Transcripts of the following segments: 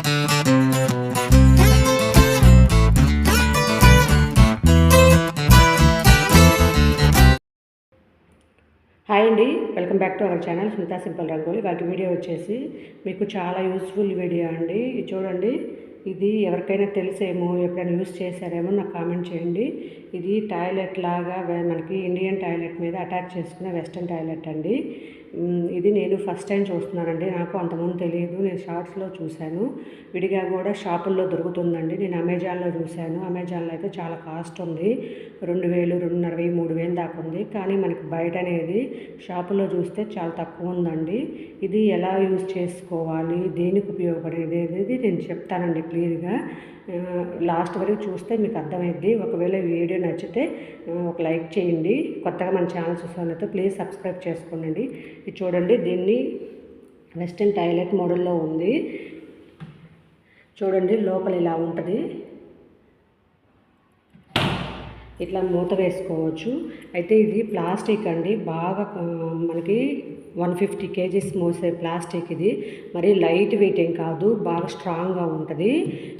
Hi అండి welcome back to our channel Sunita simple rangoli. వాటి video వచ్చేసి మీకు చాలా యూస్ఫుల్ వీడియో అండి. చూడండి ఇది ఎవరికైనా తెలిసేమో ఎప్పుడైనా యూస్ చేశారేమో నాకు కామెంట్ చేయండి. ఇది టాయిలెట్ లాగా మనకి ఇండియన్ టాయిలెట్ మీద అటాచ్ చేసుకునే వెస్ట్రన్ టాయిలెట్ అండి. ఇది నేను ఫస్ట్ టైం చూస్తున్నానండి. నాకు అంతకుముందు తెలియదు. నేను షార్ట్స్లో చూశాను. విడిగా కూడా షాపుల్లో దొరుకుతుందండి. నేను అమెజాన్లో చూశాను. అమెజాన్లో అయితే చాలా కాస్ట్ ఉంది. రెండు వేలు రెండున్నర వెయ్యి మూడు వేలు దాకా ఉంది. కానీ మనకి బయట అనేది షాపుల్లో చూస్తే చాలా తక్కువ ఉందండి. ఇది ఎలా యూజ్ చేసుకోవాలి? దేనికి ఉపయోగపడేది? అనేది నేను చెప్తానండి క్లియర్గా లాస్ట్ వరకు చూస్తే మీకు అర్థమైద్ది. ఒకవేళ వీడియో నచ్చితే ఒక లైక్ చేయండి. కొత్తగా మన ఛానల్ చూసానైతే ప్లీజ్ సబ్స్క్రైబ్ చేసుకోండి. ఇది చూడండి దీన్ని వెస్ట్రన్ టాయిలెట్ మోడల్లో ఉంది. చూడండి లోపల ఇలా ఉంటుంది. ఇట్లా మూత వేసుకోవచ్చు. అయితే ఇది ప్లాస్టిక్ అండి. బాగా మనకి వన్ ఫిఫ్టీ కేజీస్ మోసే ప్లాస్టిక్ ఇది. మరి లైట్ వెయిట్ ఏం కాదు బాగా స్ట్రాంగ్గా ఉంటుంది.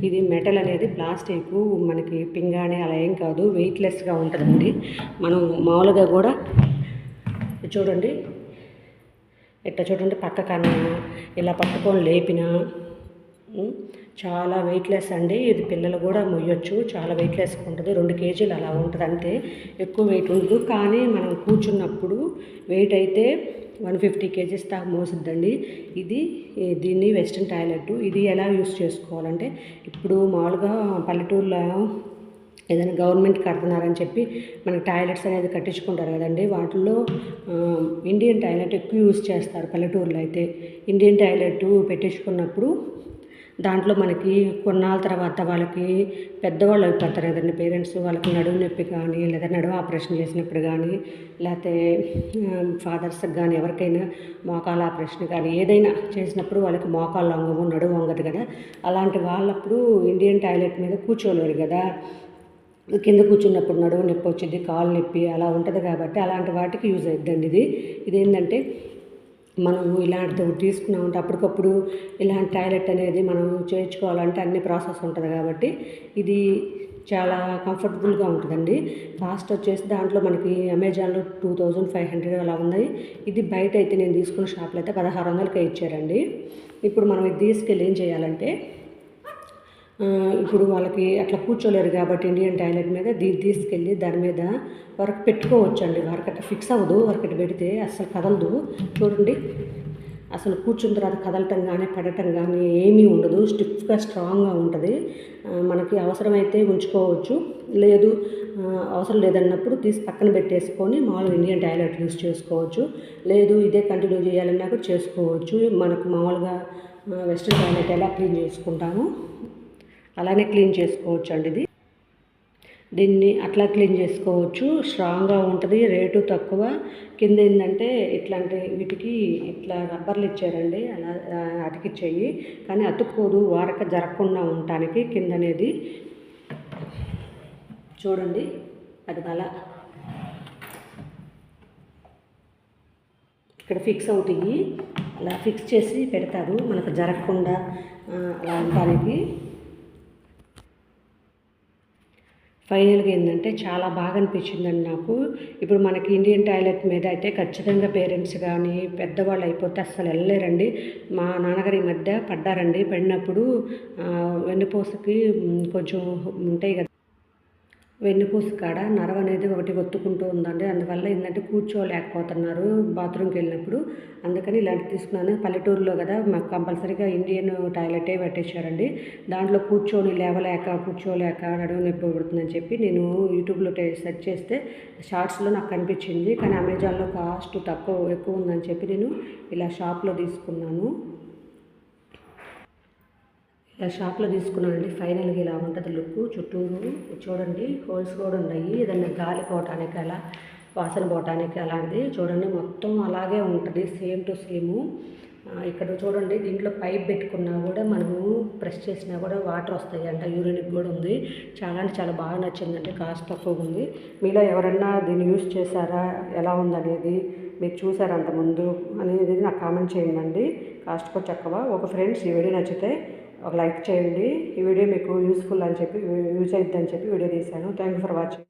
ఇది మెటల్ అనేది ప్లాస్టిక్ మనకి పింగాణి అలా ఏం కాదు. వెయిట్లెస్గా ఉంటుందండి మనం మామూలుగా కూడా చూడండి ఇట్లా చూడండి పక్క కన్నా ఇలా పట్టుకొని లేపినా చాలా వెయిట్లెస్ అండి. ఇది పిల్లలు కూడా మొయ్యొచ్చు. చాలా వెయిట్లెస్ ఉంటుంది. రెండు కేజీలు అలా ఉంటుంది అంతే. ఎక్కువ వెయిట్ ఉండదు. కానీ మనం కూర్చున్నప్పుడు వెయిట్ అయితే వన్ ఫిఫ్టీ కేజీస్ దాకా మోసిద్దండి. ఇది దీన్ని వెస్ట్రన్ టాయిలెట్. ఇది ఎలా యూస్ చేసుకోవాలంటే ఇప్పుడు మామూలుగా పల్లెటూరులో ఏదైనా గవర్నమెంట్ కడుతున్నారని చెప్పి మనకి టాయిలెట్స్ అనేది కట్టించుకుంటారు కదండి. వాటిల్లో ఇండియన్ టాయిలెట్ ఎక్కువ యూజ్ చేస్తారు పల్లెటూరులో అయితే. ఇండియన్ టాయిలెట్ పెట్టించుకున్నప్పుడు దాంట్లో మనకి కొన్నాళ్ళ తర్వాత వాళ్ళకి పెద్దవాళ్ళు అయిపోతారు కదండి. పేరెంట్స్ వాళ్ళకి నడుము నొప్పి కానీ లేదా నడుము ఆపరేషన్ చేసినప్పుడు కానీ లేకపోతే ఫాదర్స్కి కానీ ఎవరికైనా మోకాల ఆపరేషన్ కానీ ఏదైనా చేసినప్పుడు వాళ్ళకి మోకాళ్ళు వంగవు నడుము వంగదు కదా. అలాంటి వాళ్ళప్పుడు ఇండియన్ టాయిలెట్ మీద కూర్చోలేరు కదా. కింద కూర్చున్నప్పుడు నడువు నొప్పి వచ్చింది కాలు నొప్పి అలా ఉంటుంది కాబట్టి అలాంటి వాటికి యూజ్ అవుతుందండి ఇది. ఇదేంటంటే మనం ఇలాంటిది తీసుకున్నాం తీసుకున్నామంటే అప్పటికప్పుడు ఇలాంటి టాయిలెట్ అనేది మనం చేయించుకోవాలంటే అన్ని ప్రాసెస్ ఉంటుంది కాబట్టి ఇది చాలా కంఫర్టబుల్గా ఉంటుందండి. కాస్ట్ వచ్చేసి దాంట్లో మనకి అమెజాన్లో టూ థౌజండ్ ఫైవ్ హండ్రెడ్ అలా ఉన్నాయి. ఇది బయట అయితే నేను తీసుకున్న షాప్లో అయితే పదహారు వందలకే ఇచ్చారండి. ఇప్పుడు మనం ఇది తీసుకెళ్ళి ఏం చేయాలంటే ఇప్పుడు వాళ్ళకి అట్లా కూర్చోలేరు కాబట్టి ఇండియన్ టాయిలెట్ మీద దీన్ని తీసుకెళ్ళి దాని మీద వరకు పెట్టుకోవచ్చు అండి వర్క్ అట్లా ఫిక్స్ అవ్వదు. వర్క్ పెడితే అస్సలు కదలదు. చూడండి. అసలు కూర్చున్న తర్వాత కదలటం కానీ పడటం కానీ ఏమీ ఉండదు. స్టిఫ్గా స్ట్రాంగ్గా ఉంటుంది. మనకి అవసరమైతే ఉంచుకోవచ్చు. లేదు అవసరం లేదన్నప్పుడు తీసి పక్కన పెట్టేసుకొని మామూలుగా ఇండియన్ టాయిలెట్ యూస్ చేసుకోవచ్చు. లేదు ఇదే కంటిన్యూ చేయాలన్నా కూడా చేసుకోవచ్చు. మనకు మామూలుగా వెస్ట్రన్ టాయిలెట్ ఎలా క్లీన్ చేసుకుంటాము అలానే క్లీన్ చేసుకోవచ్చు అండి ఇది. దీన్ని అట్లా క్లీన్ చేసుకోవచ్చు. స్ట్రాంగ్గా ఉంటుంది రేటు తక్కువ. కింద ఏంటంటే ఇట్లాంటి వీటికి ఇట్లా రబ్బర్లు ఇచ్చారండి అలా అతికిచ్చేయి కానీ అతుక్కోదు వారక జరగకుండా ఉండటానికి కింద అనేది. చూడండి అది అలా ఇక్కడ ఫిక్స్ అవుతాయి. అలా ఫిక్స్ చేసి పెడతారు మనకు జరగకుండా అలా ఉండటానికి. ఫైనల్గా ఏంటంటే చాలా బాగా అనిపించిందండి నాకు. ఇప్పుడు మనకి ఇండియన్ టాయిలెట్ మీద అయితే ఖచ్చితంగా పేరెంట్స్ కానీ పెద్దవాళ్ళు అయిపోతే అస్సలు వెళ్ళలేరండి. మా నాన్నగారు ఈ మధ్య పడ్డారండి. పడినప్పుడు వెన్నుపూసకి కొంచెం ఉంటాయి కదా వెన్నుపూస కాడ నరవ అనేది ఒకటి ఒత్తుకుంటూ ఉందండి. అందువల్ల ఏంటంటే కూర్చోలేకపోతున్నారు బాత్రూమ్కి వెళ్ళినప్పుడు. అందుకని ఇలాంటి తీసుకున్నాను. పల్లెటూరులో కదా మాకు కంపల్సరీగా ఇండియన్ టాయిలెటే పెట్టేశారండి. దాంట్లో కూర్చొని లేవలేక కూర్చోలేక నడుము నొప్పి పడుతుందని చెప్పి నేను యూట్యూబ్లో సెర్చ్ చేస్తే షార్ట్స్లో నాకు కనిపించింది. కానీ అమెజాన్లో కాస్ట్ తక్కువ ఎక్కువ ఉందని చెప్పి నేను ఇలా షాప్లో తీసుకున్నాను. షాప్లో తీసుకున్నానండి. ఫైనల్గా ఇలా ఉంటుంది లుక్ చుట్టూరు చూడండి హోల్స్ కూడా ఉన్నాయి. ఏదన్నా గాలి పోవటానికి అలా వాసన పోవటానికి అలాంటిది చూడండి. మొత్తం అలాగే ఉంటుంది సేమ్ టు సేము. ఇక్కడ చూడండి దీంట్లో పైప్ పెట్టుకున్నా కూడా మనము ప్రెస్ చేసినా కూడా వాటర్ వస్తాయి అంట యూరినిక్ కూడా ఉంది. చాలా అంటే చాలా బాగా నచ్చిందండి కాస్ట్ తక్కువ ఉంది. మీలో ఎవరన్నా దీన్ని యూస్ చేశారా ఎలా ఉందనేది మీరు చూసారా అంతకుముందు అనేది నాకు కామెంట్ చేయండి. కాస్ట్ కూడా చక్కగా ఒక ఫ్రెండ్స్ ఈ వీడియో నచ్చితే ఒక లైక్ చేయండి. ఈ వీడియో మీకు యూస్ఫుల్ అని చెప్పి యూజ్ అవుతుందని చెప్పి వీడియో తీశాను. Thank you for watching